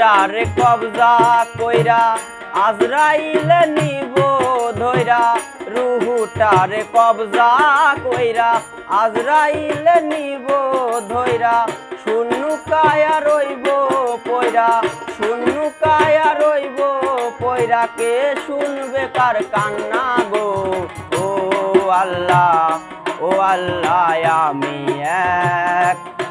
রুহুটার কবজা কইরা, আজরাইল নিব ধইরা। রুহুটার কবজা কইরা, আজরাইল নিব ধইরা। শূন্য কায়া রইব পয়রা শূন্য কায়া রইব পয়রা কে শুনবে কার কান্না গো? ও আল্লাহ ও আল্লাহ, আমি এক।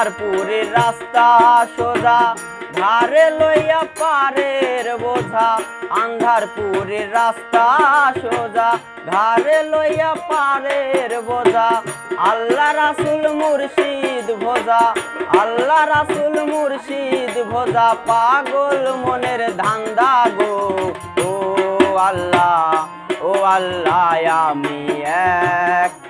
আন্ধারপুরের রাস্তা সোজা ধারে লইয়া পারের বোঝা। আন্ধারপুরের রাস্তা সোজা ধারে লইয়া পারের বোঝা। আল্লাহ রাসুল মুর্শিদ ভোজা, আল্লাহ রাসুল মুর্শিদ ভোজা। পাগল মনের ধান্দা গো, ও আল্লাহ ও আল্লাহ, আমি এক।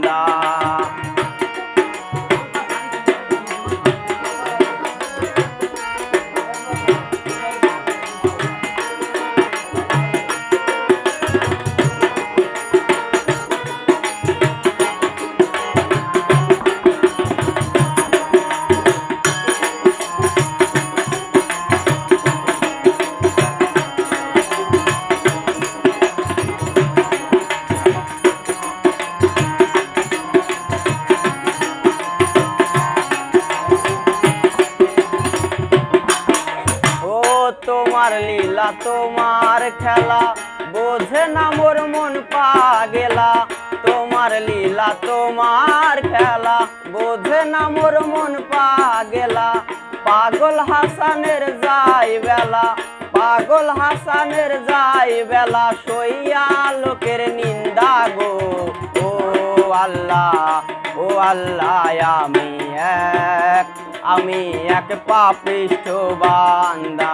তোমার লীলা, তোমার খেলা। বোঝে না মোর মন পাগেলা। তোমার লীলা, তোমার খেলা। বোঝে না মোর মন পাগেলা। পাগল হাসানের যাই বেলা, পাগল হাসানের যাই বেলা। সইয়া লোকের নিন্দা গো, ও আল্লাহ ও আল্লাহ, আমি এক আমি এক পাপিষ্ঠ বান্দা।